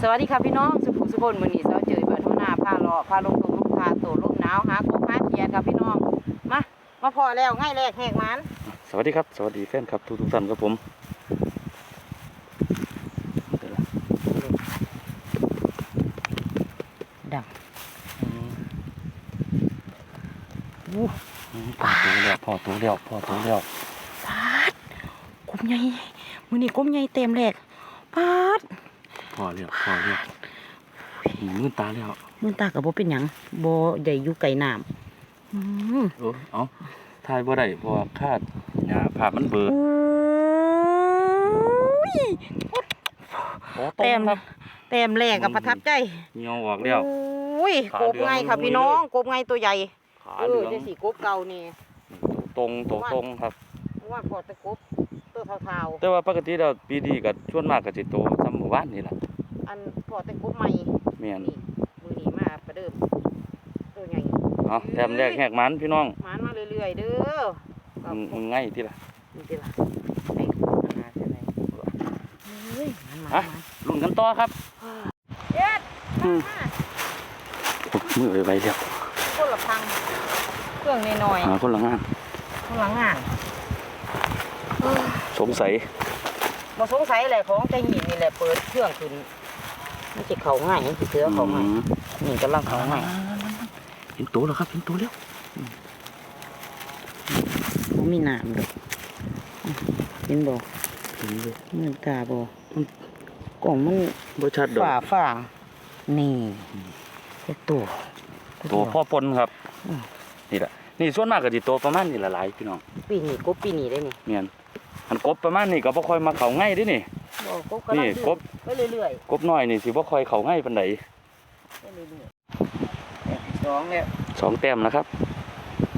สวัสดีค่ะพี่น้องสุขุมสุคนมือนี้เสาเจอเบิดหัวหน้าพาเลาะพาลงตรงลูกพาโตลมหนาวหากบหาเขียดค่ะพี่น้องมามาพอแล้วง่ายแรกแหกมันสวัสดีครับ สวัสดีแฟนครับทุกทุกๆท่านครับผมเดี๋ยวละดังอู้อืมพอตัวแล้วพอตัวแล้วพอตัวแล้วปาดกบใหญ่มือนี้กบใหญ่เต็มแรก ปาดพอแล้วพอแล้วอืมมือตาแล้วมือตากับโบเป็นหยังโบใหญ่อยู่ไก่น้ำอืมโอ้เอาทายบ่ได้เพราะว่าคาดหญ้าภาพมันเบลอโอ้ยโอ้เต็มครับเต็มแรกกับประทับใจเหี่ยวออกแล้วโอ้ยขากบเหลืองไงค่ะลุยพี่น้องเลยกบไงตัวใหญ่ขาเอเหลือองจะสีกบเก่านี่ตรงตัวตรงครับเพราะว่าพอตะกบตัว เทาแต่ว่าปกติแล้วปีนี้ก็ชวนมากก็สิโตซ้ำหมู่บ้านนี่ล่ะๆอันพอตะกบใหม่แม่นนี่มือนี้มาประเดิมตัวใหญ่เอาแถมแรกแหกมันพี่น้องหมานมาเรื่อยๆเด้อกัมึบงมึงง่ายที่ล่ะนี่ติล่ะไอ้อาหารใช่ไหมเฮ้ยหมันหมันฮะลุ้นกันต่อครับเด็ดอืมมามือไว้ไว้แล้วคนละพังเครื่องน้อยหาคนละงานๆคนละงานเออ สงสัยมาสงสัยอะไรของใจหินนี่แหละเปิดเครื่องขึ้นมันจะเขาง่ายมันจะเสือเขาง่ายอืมนี่กำลังเขาง่ายเห็นตัวแล้วครับเห็นตัวแล้วมันมีหนามดอกเห็นบ่เห็นเลยมันตาบ่มันกล่องมันบ่ชัดดอกฝ่าฝ่านี่เฮ็ดตัวตัวพ่อปนครับอืมนี่แหละนี่ส่วนมากก็สิตัวประมาณนี่ละหลายพี่น้องปีนี้กบปีนี้ได้นี่เมียน อันกบประมาณนี้ก็บ่ค่อยมาเข้าง่ายเด้นี่บ่กบกำลังนี่ขึ้นกบไปเรื่อยกบน้อยนี่สิบ่ค่อยเข้าง่ายปานใดๆไปเรื่อยๆแบบที่สองแล้วสองแต้มนะครับ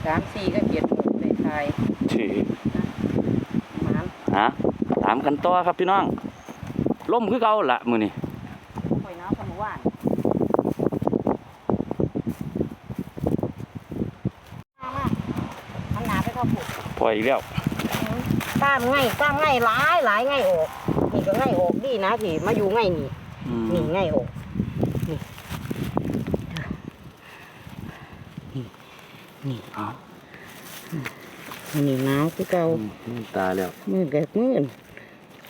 สามสี่ก็เกียรติหมู่ในไทยฉีหมันฮะตามกันต่อครับพี่น้องล่มคือเก่าละมื้อนี้หอยน้ำสมวานมามามันหนาไปเข้าผูกปล่อยอีกแล้ว ตามง่ายตามง่ายหลายหลายง่ายออกนี่ก็ง่ายออกดีนะที่มาอยู่ง่ายนี่อืมนี่ง่ายออกนี่นี่นี่เอานี่หนาวคือเก่าอืมตาแล้ว มือแกบมือ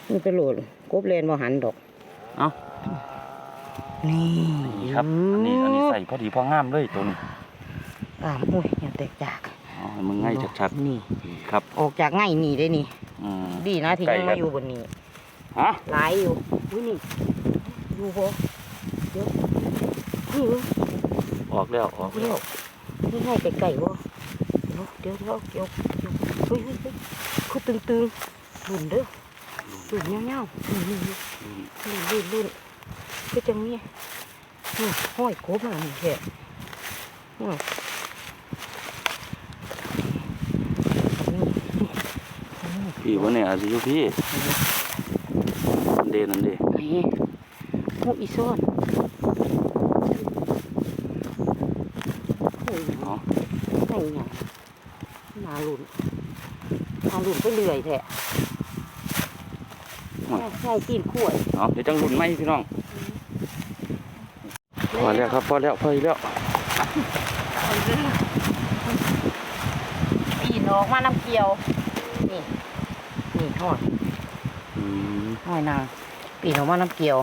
มือไปโหลดกบเลนบ่หันดอกเอ้า นี่นี่ครับ อันนี้ อันนี้ใส่พอดีพองามเลยตัวนี้อ่าอุ้ยอย่าแตกจากอ๋อมึงง่ายชัดนี่ ๆ ครับ ออกจากง่ายนี่ได้นี่ อืม ดีนะที่ใกล้ยังกัมาน อยู่บนนี้ฮะหลายอยู่อุ้ยนี่อยู่บ่เดี๋ยวนี่เว้ยออกแล้วออกเดี๋แล้ยววนี่ให้ไก่ๆบ่เดี๋ยวเดี๋ยวเดี๋ยวเดี๋ยวเฮ้ยเฮ้ยเฮ้ยคือตึงตึงๆลุ่นเด้อลุ่นเงี้ยวๆลุ่นลุ่นลุ่นลุ่นลุ่นก็จังนี้นี่ห้อยโคบมานี่แค่ ห้อยนี่พี่วันนี้อาจจะอยู่พี่อันเดนอันเดไหนหูอีซ้อนโอ้ยเนาะไหนหยังมาหลุนมาหลุนไปเรื่อยแท้ง่ายตีนขวดเนาะเดี๋ยวจังรุ่นไหมพี่น้องพอแล้วครับพอแล้วพออีกแล้วปีนออกมาน้ำเกลียวนี่ นี่ห้อยอืมห้อยนางปีนออกมาน้ำเกลียว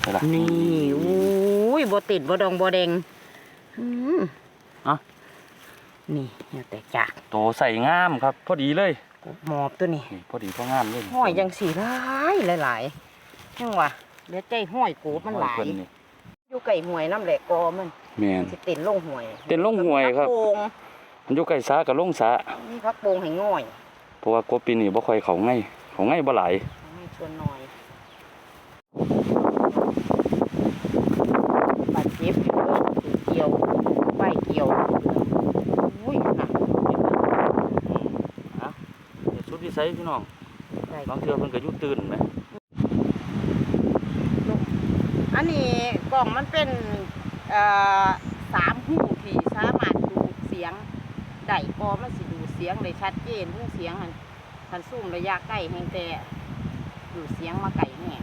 ไปละนี่อุ้ยบ่ติดบ่ดองบ่แดงอืมอะนี่อย่าแตกจากโตใส่งามครับ พอดีเลยกบหมอบตัวนี้นี่พอดีพองามเลยห้อยยังสีหลายหลายๆยังวะเหลือใจห้อยกูมันหลาย เพิ่นนี่อยู่ไก่ห่วยน้ำแหลกกอมันแม่นสิเต้นลงห่วยเต้นลงห้วยครับ พักโป่งมันอยู่ใกล้สากับลงสานี่พักโป่งให้ง่อยเพ ราะว่ากบปีนี้บ่ค่อยเขาง่ายเขาง่ายบ่หลายให้ชวนหน่อยบาดเจ็บอยู่เด้อถือเกี่ยวใบเกี่ยวอุ้ยหนักฮะสุดวิสัยพี่น้องได้บางเทื่อเพิ่นก็อยู่ตื่นไหมอันนี้กล่องมันเป็นเอ่อสามหูที่สามารถดูดเสียงได้กอมันสิดูด เสียงได้ชัดเจนทุกเสียงหันคันซูมระยะใกล้แห่งแต่ดูดเสียงมาไก่แน่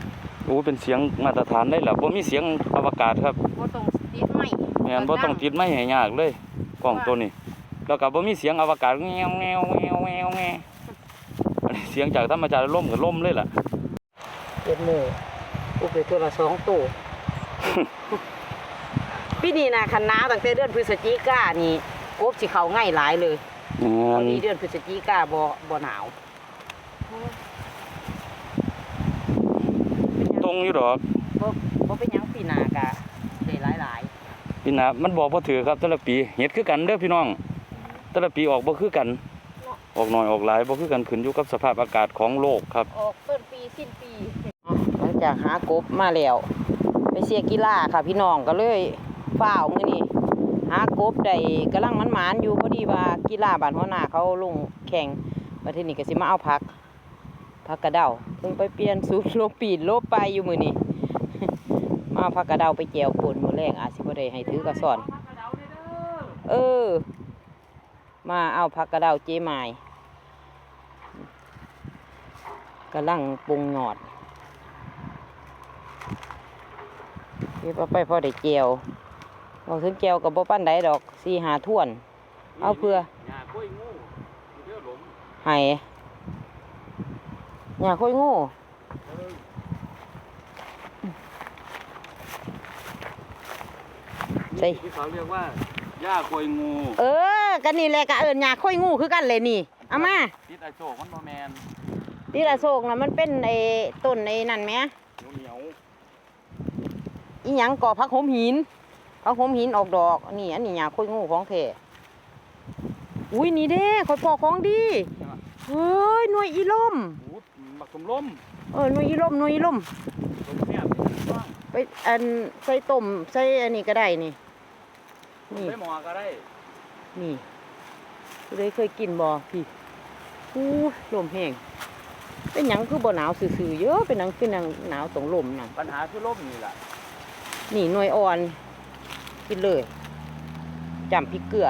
โอ้อ้เป็นเสียงมาตรฐานได้แหละบ่มีเสียงอวกาศครับบ่ต้องติดไม้แม่นบ่ต้องติดไม้ให้ยากเลยกล้องตัวนี้ แล้วก็บ่มีเสียงอวกาศแงวแงวแงวแงวแงวอันนี้เสียงจากธรรมชาติลมกับลมเลยล่ะเจ็ดหมู่อุปไปตัวละสองตัวปีนี้นะคันหนาวตั้งแต่เดือนพฤศจิกายนนี่กบสิเข้าง่ายหลายเลย แม่ตอนนนี้เดือนพฤศจิกาบ่บ่หนาวตรงอยู่ดอกบ่บ่เป็นหยังปีหน้ากะได้หลายหลายพี่นามันบอกบ่ถือครับแต่ละปีเฮ็ดคือกันเด้อพี่น้องแต่ละปีออกบ่คือกัน ออกน้อยออกหลายบ่คือกันขึ้นอยู่กับสภาพอากาศของโลกครับ ออกต้นปีสิ้นปีหลังจากหากบมาแล้ว ไปเสียกีฬาค่ะพี่น้องก็เลยฝ้าวมื้อนี้ หากบได้กำลังมันหมานอยู่พอดีว่ากีฬาบ้านหัวหน้าเขาลงแข่งมาทีนี้ก็สิมาเอาผักผักกระเดาเพิ่งไปเปลี่ยนสูตรโลปีนโลไปอยู่มือนี้มาเอาผักกระเดาไปแจวป่นมือแรกอาสิบได้ให้ถือกระสอน เออ มาเอาผักกระเดาเจไมายกำลังปรุงหยอดเก็บเอาไปพอได้แจว เอาถึงแจวกับบ่ปั้นใดดอกสี่หาถ้วน เอาเพื่อหญ้าก้อยงูเด้อหลงให้อย่าค่อยโงูใส่ ที่เขาเรียกว่าหญ้าก้อยงูเออกันนี่แหละกะเอิญอย่าค่อยงูคือกันเลยนี่เอามาติดไอโศกมันบ่แม่นที่ละโศกนะมันเป็นไอ้ต้นไอ้นั่นไหมเหนียวอีหยังก่อพักหมหิน พักหมหินออกดอกนี่อันนี้หยาค่อยงูของแท้อุ้ยนี่เด้ข่อยปอกของดีเฮ้ยหน่วยอีล่มๆหูบักสมลมเออหน่วยอีล่มหน่วยอีล่มลมแซ่บไปอันใส่ต้มใส่อันนี้ก็ได้นี่นี่ไปหมอก็ได้ นี่ผู้ใดเคยกินบ่พี่อู้ลมแห้งเป็นหยังคือบ่หนาวซื่อๆเยอะเป็นหยังคือหยังหนาวตรงลมนั่นปัญหาคือลมนี่ล่ะนี่หน่วยอ่อน กินเลยจำพริกเกลือ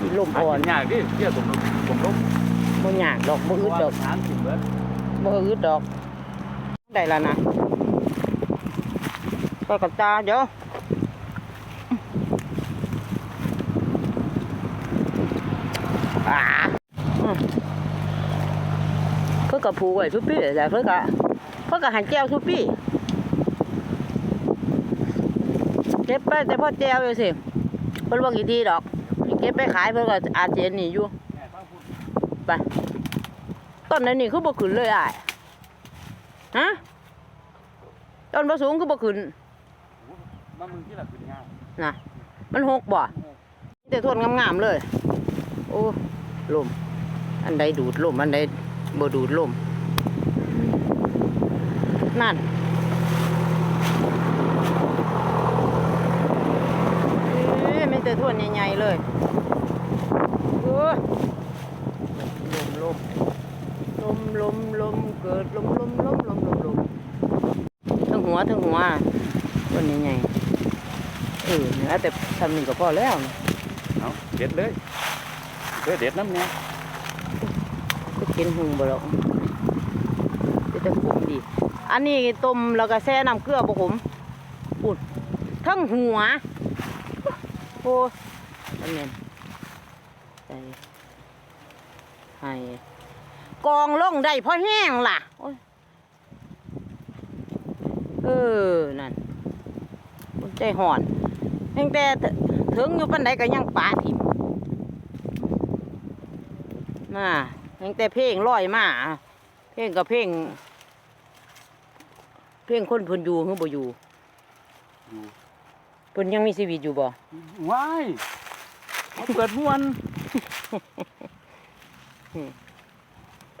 นี่ลมหาอ่อนกินยากดิเที่ยสมลมสมลมบ่ยากดอกบ่อึดดอกทานสิเบิดบ่อึดดอกได้แล้วนะก็กระจาเดี๋ยวอ่าอืมเพื่อกับผูกไว้ทุกปีแต่เพื่อกับเพื่อกับหันแก้วทุกปี เก็บไปแต่พ่อแก้วอยู่สิเพิ่นบอกกี่ทีดอก เก็บไปขายเพิ่นก็อาจจะเห็นนี่อยู่ไปต้นนั้นนี่คือบ่ขึ้นเลยอะฮะต้นบ่สูงคือบ่ขึ้นมามึงที่ละขึ้นยากนะมันหกบ่แต่ทวนงามๆเลย โอ้ลมอันใดดูดลมอันใดบ่ดูดลมนั่นเอ้ยมีแต่ทว นใหญ่ๆเลยโอ้ยลมลมลมลมเกิดลมลมลมลมลมลมทั้งหัวทั้งหัวทวนใหญ่ๆเออเหนือแต่ทำนี่ก็พอแล้วนะเอาเด็ดเลยเด้อเด็ดน้ำเนี่ยก็กินหุงบ่หรอกก็จะขมดี อันนี้ต้มแล้วก็แช่น้ำเกลือบ่ขมปุ่นทั้งหัว โอ้อันนี้ใส่ให้กองลงได้เพราะแห้งล่ะโอ้ยเออ นั่นใจห่อนตั้งแต่ถึงอยู่ปันใดก็ยังปาถิ่มน่าตั้งแต่เพลงลอยมาเพลงกับเพลงเพลงคนเพิ่นอยู่หรือบ่อยู่อยู่ เพิ่นยังมีชีวิตอยู่บ่ว้ายเอาเปิดม่วน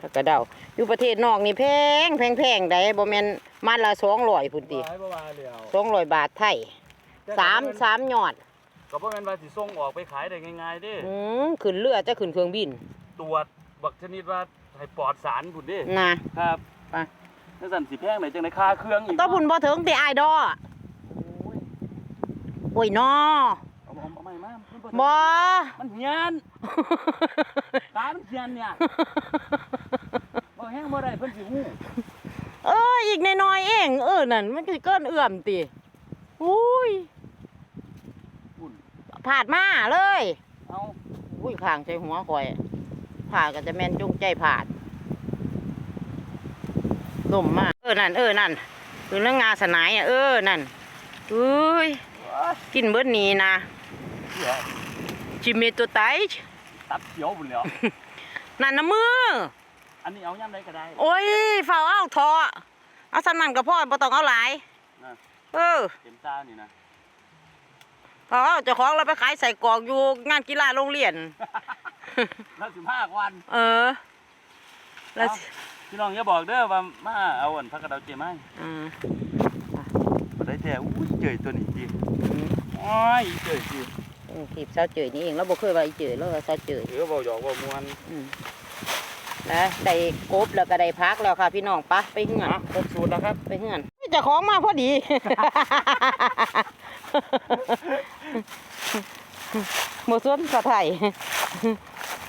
ถ้ากระเดาอยู่ประเทศนอกนี่แพงแพงแพงได้บ่แม่นมันละ200พุ่นติว้ายบ่ว่าแล้ว200บาทไทยสามสามยอดก็บ่แม่นว่าสิส่งออกไปขายได้ง่ายๆเด้อืมขึ้นเรือจะขึ้นเครื่องบิน ตรวจบักชนิดว่าให้ปลอดสารพุ่นเด้นะครับไปนั่นสั่นสิแพงไหนจังได๋ค่าเครื่องอีกต้อพุ่นบ่ถึงติอายดอโอ้ย โอ้ยนอเอาเอาเอาใหม่มามันบ่บ่มันเหียนตามันเหียนเนี่ยบ่แห้งบ่ได้เพิ่นสิฮู้อีกน้อยๆเองเออนั่นมันคือเกินเอื้อมติอุ้ยอุ่นผาดมาเลยเอาอุ้ยข้างใจหัวข่อยผ่าก็จะแม่นจงใจผาดลมมาเออนั่นเออนั่นคือเรื่องงาสนายอะเออนั่นอุ้ย กินเบิดนี้นะเดี๋ยวจิเมตัวไตตัดเขียวบุญแล้วนั่นนะมือ อันนี้เอาย่ำได้ก็ได้ โอ้ยฝ้าเอาทอเอาสำนันกับพ่อบ่ต้องเอาหลายนะเออเต็มจ้านี่นะฝ้าเอาเจ้าของเราไปขายใส่กรอกอยู่งานกีฬาโรงเรียนแล้วสิบห้าวัน เออแล้วสิพี่น้องอย่าบอกเด้อว่ามาเอาอันพักกระเดาเจไม้อ่าบ่ได้แต่อุ้ยเจยตัวนี้จี อืมโอ้ยเจยจีอืมขีบเสาเจยนี่เองเราบ่เคยว่าอีเจยเราว่าเสาเจยเออบ่หยอกบ่มวนอืมแล้วได้กบแล้วก็ได้พักแล้วค่ะพี่น้องปะไปเหือน อะครบสูตรแล้วครับไปเหือนเจะของมาพอดี หมดส่วนสะไทย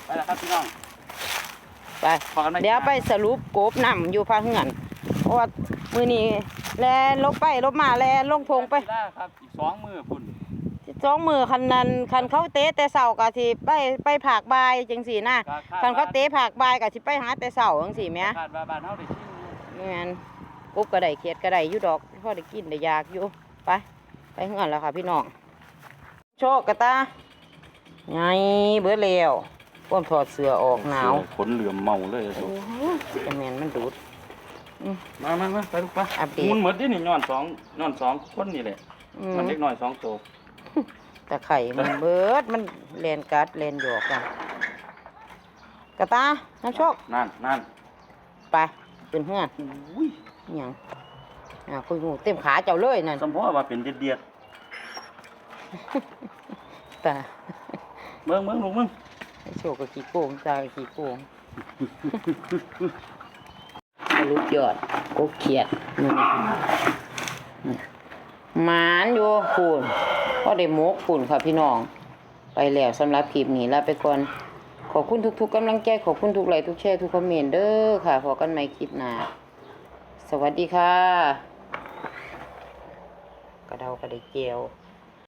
ไปแล้วครับพี่น้องไปพอกันไหมเดี๋ยวไปสรุปกบนำอยู่พาเหือนเพราะว่ามือนี้แลนลบไปลบมาแลนลงทงไปกีฬาครับอีกสองมือพุ่น สองมือคันนั้นคันเขาเตะแต่เสาก็สิไปไปผากบายจังสี่นะก็คาดคันเขาว่าเตะผากบายก็สิไปหาแต่เสาจังสี่แหม่คาดว่าบ้านเฮาได้ชิมอยู่แม่นกบก็ได้เขียดก็ได้อยู่ดอกพอได้กินได้อยากอยู่ไปไปเหือนแล้วค่ะพี่น้องโชคกระตาไงเบิดแล้วพ่มถอดเสื้อออกหนาวขนเหลื่อมเมาเลยโอ้โหแต่แม่นมันดูดมามามาไปลูกไปอัปเดตมันเหมือนที่นี่ย้อนสองย้อนสองคนนี่แหละอืมมันเล็กน้อยสองตัว ตะไข่มันเบิดมันเลนกัดเลนหยอกกันกระตาน้ำโชคนั่นนั่นไปเป็นเหือนอุ้ยอิหยังอ่าคุยงูเต็มขาเจ้าเลยนั่นสมพอว่าเป็นเดียดเดียดแต่ๆเบิ่งเบิ่งลูกมึงไอ้โชคก็ขี้โกงตาก็ขี้โกงลูกยอดกกเขียดนี่ หมานอยู่คูณก็ได้มกคูณค่ะพี่น้อง ไปแล้วสำหรับคลิปนี้ลาไปก่อน ขอบคุณทุกๆกำลังใจขอบคุณทุกไลค์ทุกแชร์ทุกคอมเมนต์เด้อค่ะพอกันใหม่คลิปหน้าสวัสดีค่ะ กระเดากระไดเจียว